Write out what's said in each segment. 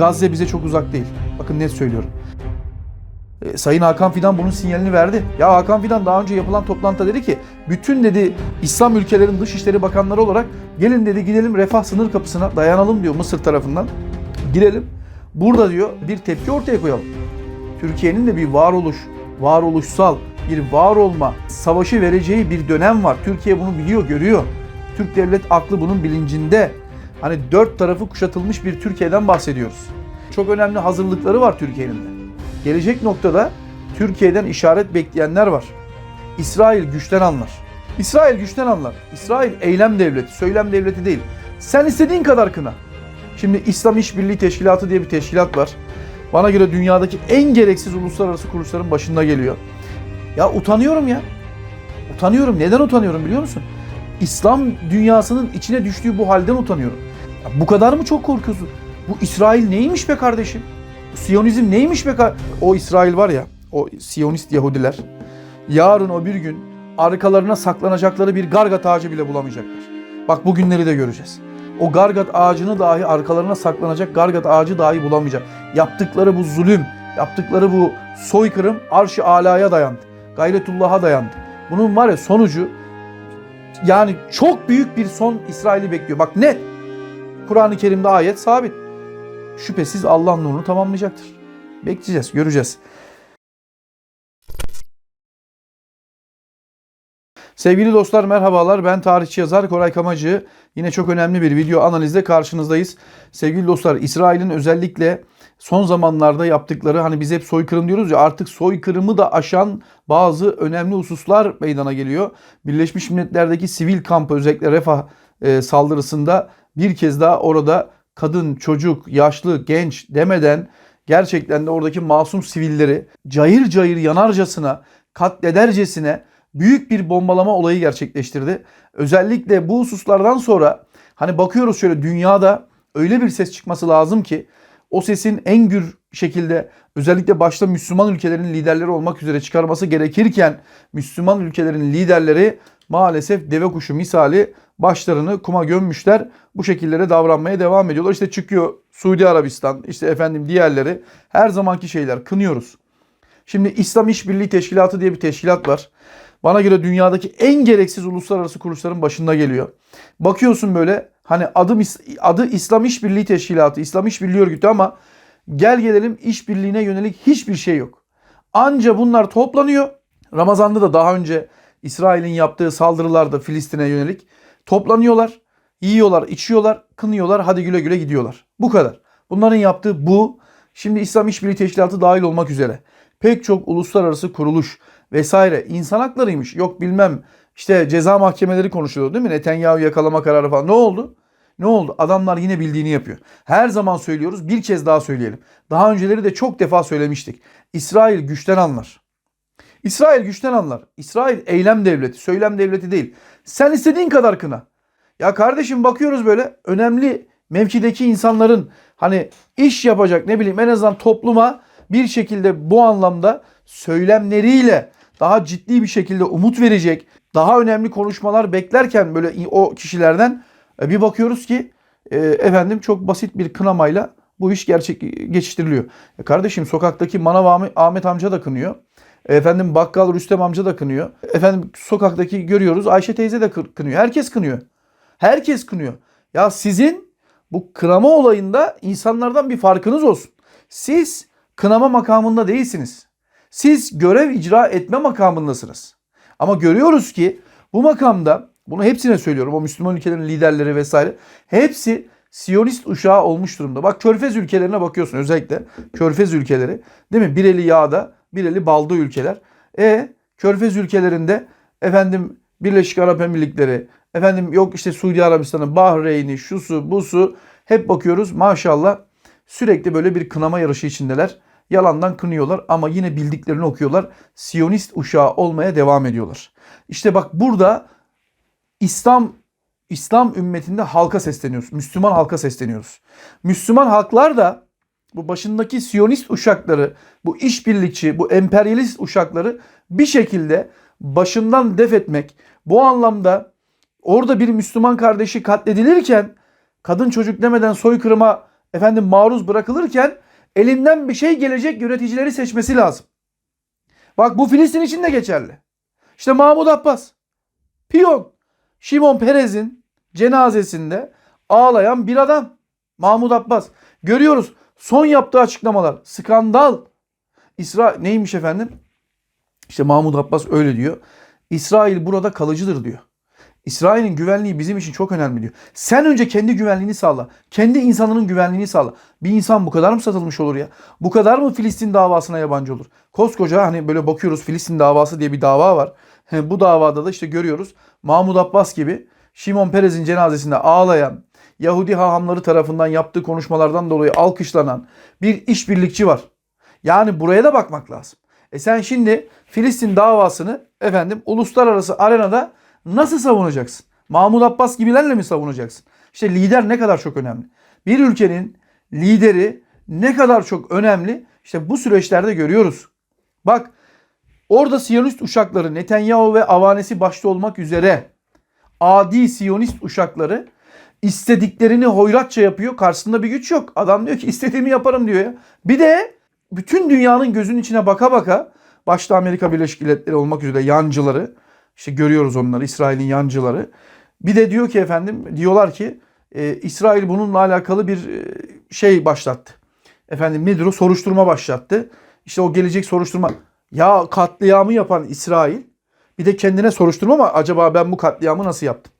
Gazze bize çok uzak değil. Bakın net söylüyorum. E, Sayın Hakan Fidan bunun sinyalini verdi. Ya Hakan Fidan daha önce yapılan toplantıda dedi ki bütün dedi İslam ülkelerin dışişleri bakanları olarak gelin dedi gidelim refah sınır kapısına dayanalım diyor Mısır tarafından. Girelim. Burada diyor bir tepki ortaya koyalım. Türkiye'nin de bir varoluş, varoluşsal bir var olma savaşı vereceği bir dönem var. Türkiye bunu biliyor, görüyor. Türk devlet aklı bunun bilincinde. Hani dört tarafı kuşatılmış bir Türkiye'den bahsediyoruz. Çok önemli hazırlıkları var Türkiye'nin de. Gelecek noktada Türkiye'den işaret bekleyenler var. İsrail güçten anlar. İsrail güçten anlar. İsrail eylem devleti, söylem devleti değil. Sen istediğin kadar kına. Şimdi İslam İşbirliği Teşkilatı diye bir teşkilat var. Bana göre dünyadaki en gereksiz uluslararası kuruluşların başında geliyor. Ya utanıyorum ya. Utanıyorum. Neden utanıyorum biliyor musun? İslam dünyasının içine düştüğü bu halden utanıyorum. Ya bu kadar mı çok korkuyorsun? Bu İsrail neymiş be kardeşim? Siyonizm neymiş be O İsrail var ya, o Siyonist Yahudiler. Yarın o bir gün arkalarına saklanacakları bir gargat ağacı bile bulamayacaklar. Bak bu günleri de göreceğiz. O gargat ağacını dahi arkalarına saklanacak gargat ağacı dahi bulamayacak. Yaptıkları bu zulüm, yaptıkları bu soykırım arş-ı alaya dayandı. Gayretullah'a dayandı. Bunun var ya sonucu yani çok büyük bir son İsrail'i bekliyor. Bak net. Kur'an-ı Kerim'de ayet sabit. Şüphesiz Allah'ın nurunu tamamlayacaktır. Bekleyeceğiz, göreceğiz. Sevgili dostlar merhabalar. Ben tarihçi yazar Koray Kamacı. Yine çok önemli bir video analizde karşınızdayız. Sevgili dostlar İsrail'in özellikle son zamanlarda yaptıkları hani biz hep soykırım diyoruz ya artık soykırımı da aşan bazı önemli hususlar meydana geliyor. Birleşmiş Milletler'deki sivil kampı özellikle refah e, saldırısında bir kez daha orada kadın, çocuk, yaşlı, genç demeden gerçekten de oradaki masum sivilleri cayır cayır yanarcasına, katledercesine büyük bir bombalama olayı gerçekleştirdi. Özellikle bu hususlardan sonra hani bakıyoruz şöyle dünyada öyle bir ses çıkması lazım ki o sesin en gür şekilde özellikle başta Müslüman ülkelerin liderleri olmak üzere çıkarması gerekirken Müslüman ülkelerin liderleri maalesef deve kuşu misali başlarını kuma gömmüşler. Bu şekillere davranmaya devam ediyorlar. İşte çıkıyor Suudi Arabistan, işte efendim diğerleri her zamanki şeyler kınıyoruz. Şimdi İslam İşbirliği Teşkilatı diye bir teşkilat var. Bana göre dünyadaki en gereksiz uluslararası kuruluşların başında geliyor. Bakıyorsun böyle hani adım adı İslam İşbirliği Teşkilatı, İslam İşbirliği Örgütü ama gel gelelim işbirliğine yönelik hiçbir şey yok. Anca bunlar toplanıyor. Ramazan'da da daha önce İsrail'in yaptığı saldırılarda Filistin'e yönelik toplanıyorlar, yiyorlar, içiyorlar, kınıyorlar, hadi güle güle gidiyorlar. Bu kadar. Bunların yaptığı bu. Şimdi İslam İşbirliği Teşkilatı dahil olmak üzere pek çok uluslararası kuruluş vesaire insan haklarıymış. Yok bilmem işte ceza mahkemeleri konuşuluyor değil mi? Netanyahu yakalama kararı falan. Ne oldu? Ne oldu? Adamlar yine bildiğini yapıyor. Her zaman söylüyoruz. Bir kez daha söyleyelim. Daha önceleri de çok defa söylemiştik. İsrail güçten anlar. İsrail güçten anlar. İsrail eylem devleti, söylem devleti değil. Sen istediğin kadar kına. Ya kardeşim bakıyoruz böyle önemli mevkideki insanların hani iş yapacak ne bileyim en azından topluma bir şekilde bu anlamda söylemleriyle daha ciddi bir şekilde umut verecek, daha önemli konuşmalar beklerken böyle o kişilerden e, bir bakıyoruz ki e, efendim çok basit bir kınamayla bu iş gerçek geçiştiriliyor. E kardeşim sokaktaki manav Ahmet amca da kınıyor. Efendim bakkal Rüstem amca da kınıyor. Efendim sokaktaki görüyoruz Ayşe teyze de kınıyor. Herkes kınıyor. Herkes kınıyor. Ya sizin bu kınama olayında insanlardan bir farkınız olsun. Siz kınama makamında değilsiniz. Siz görev icra etme makamındasınız. Ama görüyoruz ki bu makamda bunu hepsine söylüyorum o Müslüman ülkelerin liderleri vesaire hepsi Siyonist uşağı olmuş durumda. Bak Körfez ülkelerine bakıyorsun özellikle Körfez ülkeleri değil mi? Bir eli yağda bir eli balda ülkeler. E Körfez ülkelerinde efendim Birleşik Arap Emirlikleri efendim yok işte Suudi Arabistan'ı Bahreyn'i şusu busu hep bakıyoruz maşallah sürekli böyle bir kınama yarışı içindeler. Yalandan kınıyorlar ama yine bildiklerini okuyorlar. Siyonist uşağı olmaya devam ediyorlar. İşte bak burada İslam İslam ümmetinde halka sesleniyoruz. Müslüman halka sesleniyoruz. Müslüman halklar da bu başındaki Siyonist uşakları, bu işbirlikçi, bu emperyalist uşakları bir şekilde başından def etmek, bu anlamda orada bir Müslüman kardeşi katledilirken kadın çocuk demeden soykırıma efendim maruz bırakılırken elinden bir şey gelecek yöneticileri seçmesi lazım. Bak bu Filistin için de geçerli. İşte Mahmut Abbas, piyon, Şimon Perez'in cenazesinde ağlayan bir adam. Mahmut Abbas. Görüyoruz son yaptığı açıklamalar. Skandal. İsra neymiş efendim? İşte Mahmut Abbas öyle diyor. İsrail burada kalıcıdır diyor. İsrail'in güvenliği bizim için çok önemli diyor. Sen önce kendi güvenliğini sağla. Kendi insanının güvenliğini sağla. Bir insan bu kadar mı satılmış olur ya? Bu kadar mı Filistin davasına yabancı olur? Koskoca hani böyle bakıyoruz Filistin davası diye bir dava var. Bu davada da işte görüyoruz Mahmut Abbas gibi Şimon Perez'in cenazesinde ağlayan, Yahudi hahamları tarafından yaptığı konuşmalardan dolayı alkışlanan bir işbirlikçi var. Yani buraya da bakmak lazım. E sen şimdi Filistin davasını efendim uluslararası arenada nasıl savunacaksın? Mahmut Abbas gibilerle mi savunacaksın? İşte lider ne kadar çok önemli. Bir ülkenin lideri ne kadar çok önemli işte bu süreçlerde görüyoruz. Bak orada Siyonist uşakları Netanyahu ve avanesi başta olmak üzere adi Siyonist uşakları istediklerini hoyratça yapıyor. Karşısında bir güç yok. Adam diyor ki istediğimi yaparım diyor ya. Bir de bütün dünyanın gözünün içine baka baka başta Amerika Birleşik Devletleri olmak üzere yancıları işte görüyoruz onları İsrail'in yancıları. Bir de diyor ki efendim diyorlar ki e, İsrail bununla alakalı bir e, şey başlattı. Efendim nedir o soruşturma başlattı. İşte o gelecek soruşturma ya katliamı yapan İsrail bir de kendine soruşturma ama acaba ben bu katliamı nasıl yaptım?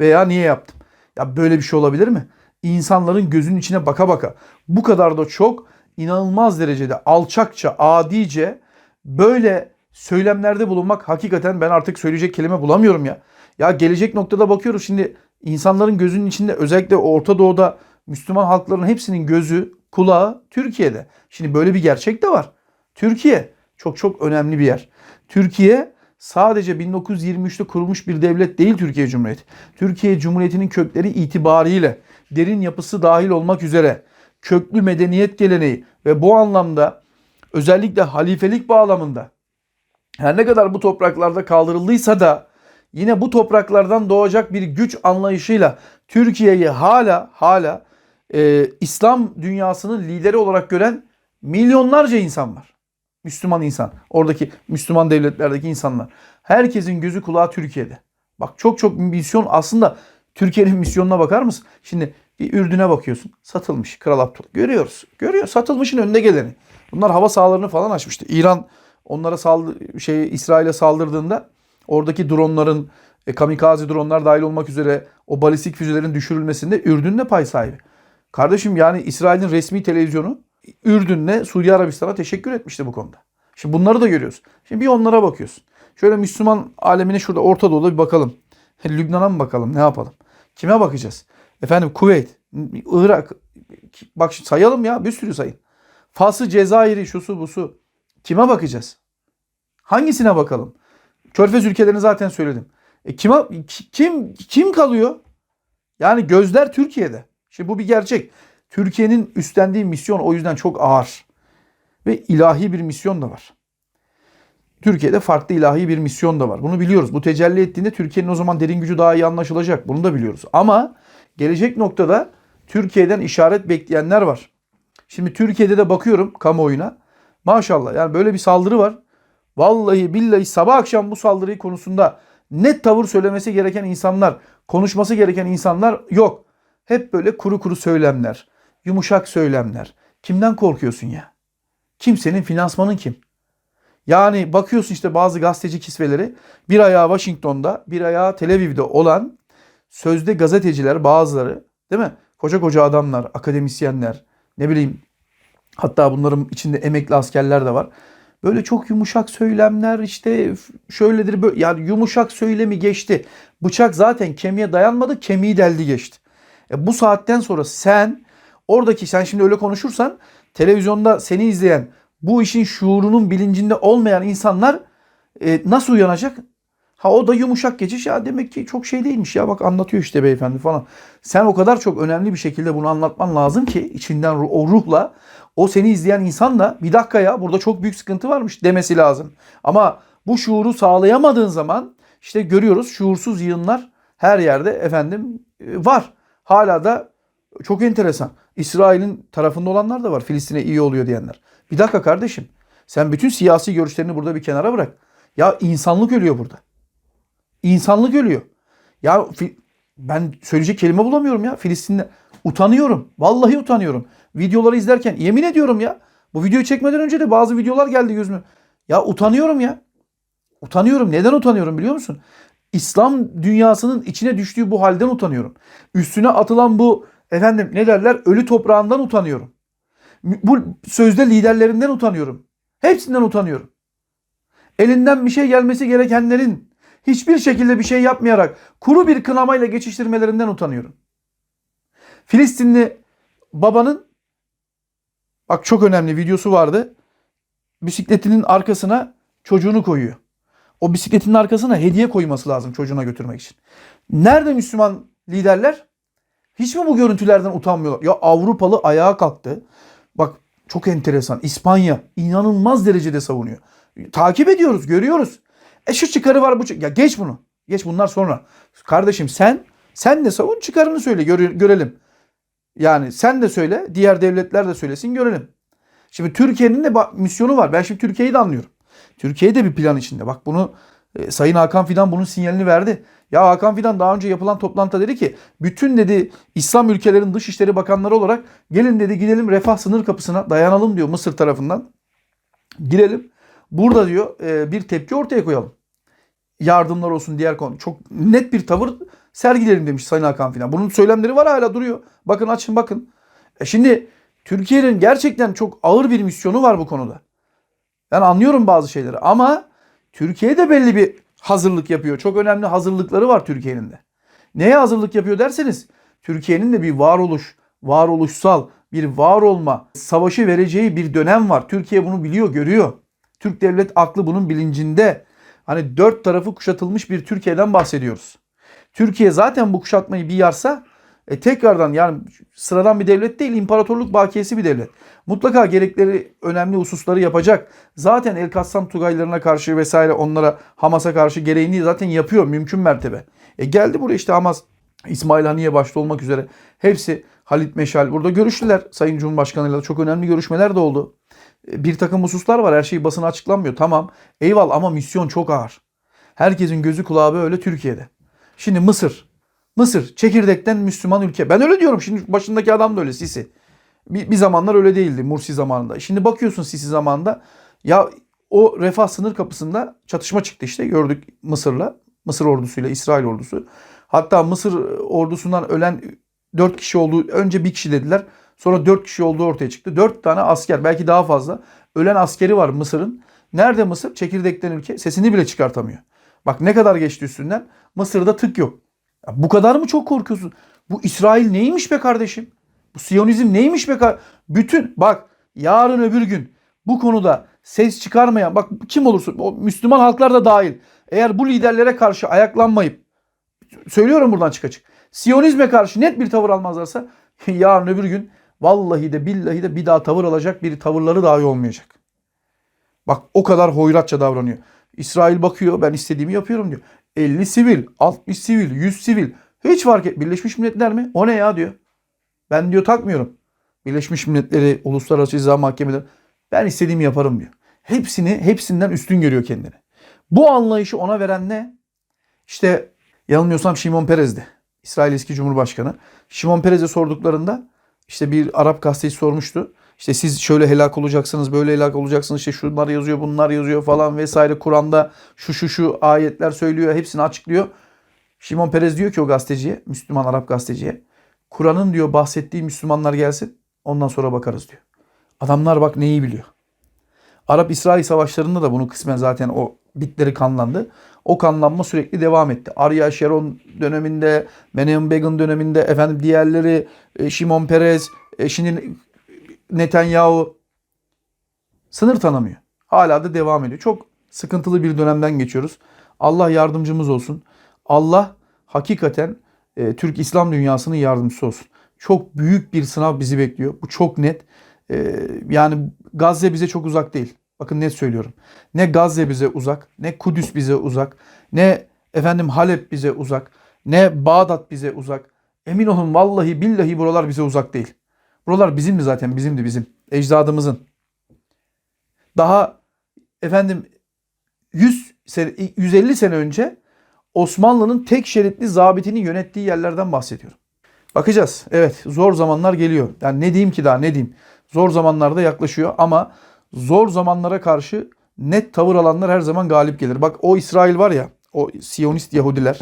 Veya niye yaptım? Ya böyle bir şey olabilir mi? İnsanların gözünün içine baka baka bu kadar da çok inanılmaz derecede alçakça, adice böyle söylemlerde bulunmak hakikaten ben artık söyleyecek kelime bulamıyorum ya. Ya gelecek noktada bakıyoruz şimdi insanların gözünün içinde özellikle Orta Doğu'da Müslüman halkların hepsinin gözü, kulağı Türkiye'de. Şimdi böyle bir gerçek de var. Türkiye çok çok önemli bir yer. Türkiye sadece 1923'te kurulmuş bir devlet değil Türkiye Cumhuriyeti. Türkiye Cumhuriyeti'nin kökleri itibariyle derin yapısı dahil olmak üzere köklü medeniyet geleneği ve bu anlamda özellikle halifelik bağlamında her ne kadar bu topraklarda kaldırıldıysa da yine bu topraklardan doğacak bir güç anlayışıyla Türkiye'yi hala hala e, İslam dünyasının lideri olarak gören milyonlarca insan var. Müslüman insan. Oradaki Müslüman devletlerdeki insanlar. Herkesin gözü kulağı Türkiye'de. Bak çok çok misyon aslında Türkiye'nin misyonuna bakar mısın? Şimdi bir Ürdün'e bakıyorsun. Satılmış Kral Abdullah. Görüyoruz. Görüyor. Satılmışın önünde geleni. Bunlar hava sahalarını falan açmıştı. İran onlara saldı şey İsrail'e saldırdığında oradaki dronların e, kamikaze dronlar dahil olmak üzere o balistik füzelerin düşürülmesinde Ürdün de pay sahibi. Kardeşim yani İsrail'in resmi televizyonu Ürdün'le Suudi Arabistan'a teşekkür etmişti bu konuda. Şimdi bunları da görüyoruz. Şimdi bir onlara bakıyorsun. Şöyle Müslüman alemine şurada Orta Doğu'da bir bakalım. Lübnan'a mı bakalım? Ne yapalım? Kime bakacağız? Efendim Kuveyt, Irak. Bak sayalım ya bir sürü sayın. Fas'ı, Cezayir'i, şusu busu. Kime bakacağız? Hangisine bakalım? Körfez ülkelerini zaten söyledim. E kime, kim kim kalıyor? Yani gözler Türkiye'de. Şimdi bu bir gerçek. Türkiye'nin üstlendiği misyon o yüzden çok ağır. Ve ilahi bir misyon da var. Türkiye'de farklı ilahi bir misyon da var. Bunu biliyoruz. Bu tecelli ettiğinde Türkiye'nin o zaman derin gücü daha iyi anlaşılacak. Bunu da biliyoruz. Ama gelecek noktada Türkiye'den işaret bekleyenler var. Şimdi Türkiye'de de bakıyorum kamuoyuna. Maşallah yani böyle bir saldırı var. Vallahi billahi sabah akşam bu saldırıyı konusunda net tavır söylemesi gereken insanlar, konuşması gereken insanlar yok. Hep böyle kuru kuru söylemler, yumuşak söylemler. Kimden korkuyorsun ya? Kimsenin finansmanın kim? Yani bakıyorsun işte bazı gazeteci kisveleri bir ayağı Washington'da, bir ayağı Tel Aviv'de olan sözde gazeteciler bazıları değil mi? Koca koca adamlar, akademisyenler, ne bileyim hatta bunların içinde emekli askerler de var. Böyle çok yumuşak söylemler işte şöyledir böyle yani yumuşak söylemi geçti. Bıçak zaten kemiğe dayanmadı, kemiği deldi geçti. E bu saatten sonra sen oradaki sen şimdi öyle konuşursan televizyonda seni izleyen bu işin şuurunun bilincinde olmayan insanlar e, nasıl uyanacak? Ha o da yumuşak geçiş ya demek ki çok şey değilmiş ya bak anlatıyor işte beyefendi falan. Sen o kadar çok önemli bir şekilde bunu anlatman lazım ki içinden o ruhla o seni izleyen insan da bir dakika ya burada çok büyük sıkıntı varmış demesi lazım. Ama bu şuuru sağlayamadığın zaman işte görüyoruz şuursuz yığınlar her yerde efendim e, var. Hala da çok enteresan. İsrail'in tarafında olanlar da var. Filistin'e iyi oluyor diyenler. Bir dakika kardeşim. Sen bütün siyasi görüşlerini burada bir kenara bırak. Ya insanlık ölüyor burada. İnsanlık ölüyor. Ya ben söyleyecek kelime bulamıyorum ya. Filistin'de utanıyorum. Vallahi utanıyorum. Videoları izlerken yemin ediyorum ya. Bu videoyu çekmeden önce de bazı videolar geldi gözüme. Ya utanıyorum ya. Utanıyorum. Neden utanıyorum biliyor musun? İslam dünyasının içine düştüğü bu halden utanıyorum. Üstüne atılan bu efendim ne derler ölü toprağından utanıyorum. Bu sözde liderlerinden utanıyorum. Hepsinden utanıyorum. Elinden bir şey gelmesi gerekenlerin hiçbir şekilde bir şey yapmayarak kuru bir kınamayla geçiştirmelerinden utanıyorum. Filistinli babanın bak çok önemli videosu vardı. Bisikletinin arkasına çocuğunu koyuyor. O bisikletin arkasına hediye koyması lazım çocuğuna götürmek için. Nerede Müslüman liderler? Hiç mi bu görüntülerden utanmıyorlar? Ya Avrupalı ayağa kalktı. Bak çok enteresan. İspanya inanılmaz derecede savunuyor. Takip ediyoruz, görüyoruz. E şu çıkarı var bu çı- Ya geç bunu. Geç bunlar sonra. Kardeşim sen sen de savun çıkarını söyle göre- görelim. Yani sen de söyle, diğer devletler de söylesin görelim. Şimdi Türkiye'nin de misyonu var. Ben şimdi Türkiye'yi de anlıyorum. Türkiye de bir plan içinde. Bak bunu e, Sayın Hakan Fidan bunun sinyalini verdi. Ya Hakan Fidan daha önce yapılan toplantıda dedi ki bütün dedi İslam ülkelerin dışişleri bakanları olarak gelin dedi gidelim refah sınır kapısına dayanalım diyor Mısır tarafından. Girelim. Burada diyor e, bir tepki ortaya koyalım. Yardımlar olsun diğer konu. Çok net bir tavır sergileyelim demiş Sayın Hakan Fidan. Bunun söylemleri var hala duruyor. Bakın açın bakın. E şimdi Türkiye'nin gerçekten çok ağır bir misyonu var bu konuda. Ben anlıyorum bazı şeyleri ama Türkiye de belli bir hazırlık yapıyor. Çok önemli hazırlıkları var Türkiye'nin de. Neye hazırlık yapıyor derseniz Türkiye'nin de bir varoluş, varoluşsal bir var olma savaşı vereceği bir dönem var. Türkiye bunu biliyor, görüyor. Türk devlet aklı bunun bilincinde. Hani dört tarafı kuşatılmış bir Türkiye'den bahsediyoruz. Türkiye zaten bu kuşatmayı bir yarsa e, tekrardan yani sıradan bir devlet değil imparatorluk bakiyesi bir devlet. Mutlaka gerekleri önemli hususları yapacak. Zaten El Kassam Tugaylarına karşı vesaire onlara Hamas'a karşı gereğini zaten yapıyor mümkün mertebe. E geldi buraya işte Hamas İsmail Haniye başta olmak üzere hepsi Halit Meşal burada görüştüler Sayın Cumhurbaşkanıyla çok önemli görüşmeler de oldu. E, Bir takım hususlar var her şey basına açıklanmıyor tamam eyvallah ama misyon çok ağır. Herkesin gözü kulağı böyle Türkiye'de. Şimdi Mısır. Mısır çekirdekten Müslüman ülke. Ben öyle diyorum. Şimdi başındaki adam da öyle Sisi. Bir, bir zamanlar öyle değildi Mursi zamanında. Şimdi bakıyorsun Sisi zamanında ya o refah sınır kapısında çatışma çıktı işte gördük Mısır'la. Mısır ordusuyla İsrail ordusu. Hatta Mısır ordusundan ölen 4 kişi olduğu önce bir kişi dediler. Sonra 4 kişi olduğu ortaya çıktı. 4 tane asker belki daha fazla ölen askeri var Mısır'ın. Nerede Mısır? Çekirdekten ülke sesini bile çıkartamıyor. Bak ne kadar geçti üstünden. Mısır'da tık yok. Ya bu kadar mı çok korkuyorsun? Bu İsrail neymiş be kardeşim? Bu Siyonizm neymiş be kardeşim? Bütün bak yarın öbür gün bu konuda ses çıkarmayan bak kim olursa o Müslüman halklar da dahil. Eğer bu liderlere karşı ayaklanmayıp söylüyorum buradan açık açık. Siyonizme karşı net bir tavır almazlarsa yarın öbür gün vallahi de billahi de bir daha tavır alacak bir tavırları dahi olmayacak. Bak o kadar hoyratça davranıyor. İsrail bakıyor ben istediğimi yapıyorum diyor. 50 sivil, 60 sivil, 100 sivil. Hiç fark et. Birleşmiş Milletler mi? O ne ya diyor. Ben diyor takmıyorum. Birleşmiş Milletleri, Uluslararası Ceza Mahkemeleri. Ben istediğimi yaparım diyor. Hepsini, hepsinden üstün görüyor kendini. Bu anlayışı ona veren ne? İşte yanılmıyorsam Şimon Perez'di. İsrail eski Cumhurbaşkanı. Şimon Perez'e sorduklarında işte bir Arap gazeteci sormuştu. İşte siz şöyle helak olacaksınız, böyle helak olacaksınız. İşte şunlar yazıyor, bunlar yazıyor falan vesaire. Kur'an'da şu şu şu ayetler söylüyor, hepsini açıklıyor. Şimon Perez diyor ki o gazeteciye, Müslüman Arap gazeteciye. Kur'an'ın diyor bahsettiği Müslümanlar gelsin, ondan sonra bakarız diyor. Adamlar bak neyi biliyor. Arap-İsrail savaşlarında da bunu kısmen zaten o bitleri kanlandı. O kanlanma sürekli devam etti. Arya Sharon döneminde, Menem Begin döneminde, efendim diğerleri, e, Şimon Perez, e, şimdi Netanyahu sınır tanımıyor. Hala da devam ediyor. Çok sıkıntılı bir dönemden geçiyoruz. Allah yardımcımız olsun. Allah hakikaten e, Türk İslam dünyasının yardımcısı olsun. Çok büyük bir sınav bizi bekliyor. Bu çok net. E, yani Gazze bize çok uzak değil. Bakın net söylüyorum. Ne Gazze bize uzak, ne Kudüs bize uzak, ne efendim Halep bize uzak, ne Bağdat bize uzak. Emin olun vallahi billahi buralar bize uzak değil. Buralar bizimdi zaten bizimdi bizim. Ecdadımızın. Daha efendim 100 sene, 150 sene önce Osmanlı'nın tek şeritli zabitini yönettiği yerlerden bahsediyorum. Bakacağız. Evet zor zamanlar geliyor. Yani ne diyeyim ki daha ne diyeyim. Zor zamanlarda yaklaşıyor ama zor zamanlara karşı net tavır alanlar her zaman galip gelir. Bak o İsrail var ya o Siyonist Yahudiler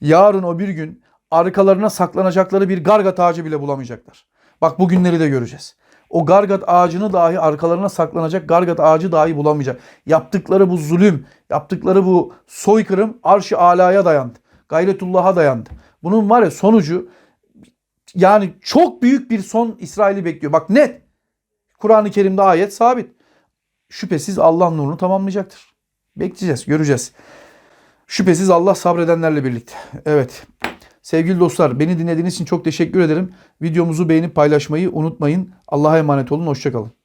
yarın o bir gün arkalarına saklanacakları bir gargat ağacı bile bulamayacaklar. Bak bu günleri de göreceğiz. O gargat ağacını dahi arkalarına saklanacak gargat ağacı dahi bulamayacak. Yaptıkları bu zulüm, yaptıkları bu soykırım arş-ı alaya dayandı. Gayretullah'a dayandı. Bunun var ya sonucu yani çok büyük bir son İsrail'i bekliyor. Bak net. Kur'an-ı Kerim'de ayet sabit. Şüphesiz Allah nurunu tamamlayacaktır. Bekleyeceğiz, göreceğiz. Şüphesiz Allah sabredenlerle birlikte. Evet. Sevgili dostlar beni dinlediğiniz için çok teşekkür ederim. Videomuzu beğenip paylaşmayı unutmayın. Allah'a emanet olun. Hoşçakalın.